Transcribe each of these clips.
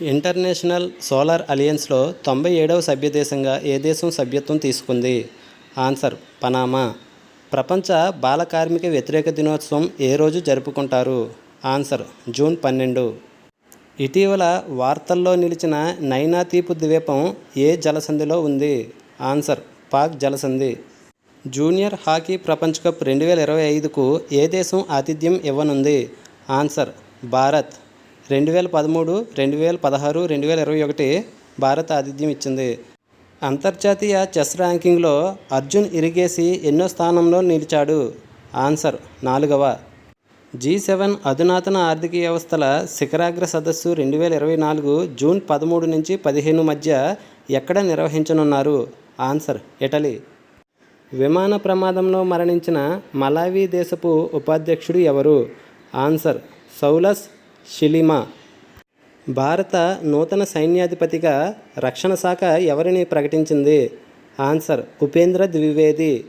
International solar అలయన్స్లో తొంభై ఏడవ సభ్యదేశంగా ఏ దేశం సభ్యత్వం తీసుకుంది? Answer Panama. ప్రపంచ బాల కార్మిక వ్యతిరేక దినోత్సవం ఏ రోజు జరుపుకుంటారు? ఆన్సర్ జూన్ పన్నెండు. ఇటీవల వార్తల్లో నిలిచిన నైనా తీపు ద్వీపం ఏ జలసంధిలో ఉంది? ఆన్సర్ పాక్ జలసంధి. జూనియర్ హాకీ ప్రపంచ కప్ రెండు వేల ఇరవై ఐదుకు ఏ దేశం ఆతిథ్యం ఇవ్వనుంది? ఆన్సర్ భారత్. రెండు వేల పదమూడు రెండు వేల పదహారు రెండు వేల ఇరవై ఒకటి భారత్ ఆతిథ్యం ఇచ్చింది. అంతర్జాతీయ చెస్ ర్యాంకింగ్లో అర్జున్ ఇరిగేసి ఎన్నో స్థానంలో నిలిచాడు. ఆన్సర్ నాలుగవ. జీ సెవెన్ అధునాతన ఆర్థిక వ్యవస్థల శిఖరాగ్ర సదస్సు రెండు వేల ఇరవై నాలుగు జూన్ పదమూడు నుంచి పదిహేను మధ్య ఎక్కడ నిర్వహించనున్నారు? Answer Italy. విమాన ప్రమాదంలో మరణించిన మలావి దేశపు ఉపాధ్యక్షుడు ఎవరు? Answer Saulos Chilima. భారత నూతన సైన్యాధిపతిగా రక్షణ శాఖ ఎవరిని ప్రకటించింది? ఆన్సర్ ఉపేంద్ర ద్వివేది.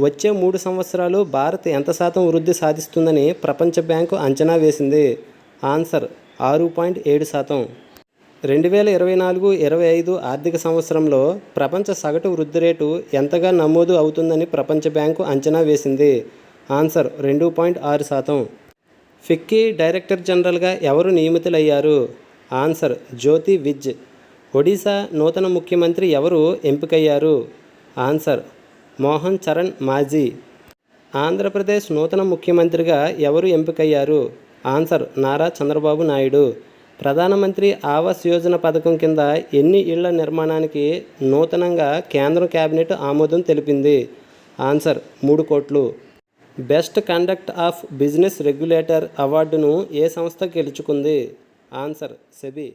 వచ్చే మూడు సంవత్సరాలు భారత్ ఎంత శాతం వృద్ధి సాధిస్తుందని ప్రపంచ బ్యాంకు అంచనా వేసింది. ఆన్సర్ ఆరు పాయింట్ ఏడు శాతం. రెండు వేల ఇరవై నాలుగు ఇరవై ఐదు ఆర్థిక సంవత్సరంలో ప్రపంచ సగటు వృద్ధి రేటు ఎంతగా నమోదు అవుతుందని ప్రపంచ బ్యాంకు అంచనా వేసింది? ఆన్సర్ రెండు పాయింట్ ఆరు శాతం. ఫిక్కీ డైరెక్టర్ జనరల్గా ఎవరు నియమితులయ్యారు? ఆన్సర్ జ్యోతి విజ్. ఒడిశా నూతన ముఖ్యమంత్రి ఎవరు ఎంపికయ్యారు? ఆన్సర్ మోహన్ చరణ్ మాజీ. ఆంధ్రప్రదేశ్ నూతన ముఖ్యమంత్రిగా ఎవరు ఎంపికయ్యారు? ఆన్సర్ నారా చంద్రబాబు నాయుడు. ప్రధానమంత్రి ఆవాస్ యోజన పథకం కింద ఎన్ని ఇళ్ళ నిర్మాణానికి నూతనంగా కేంద్రం కేబినెట్ ఆమోదం తెలిపింది? ఆన్సర్ మూడు కోట్లు. Best conduct of business regulator అవార్డును ఏ సంస్థ గెలుచుకుంది? Answer SEBI.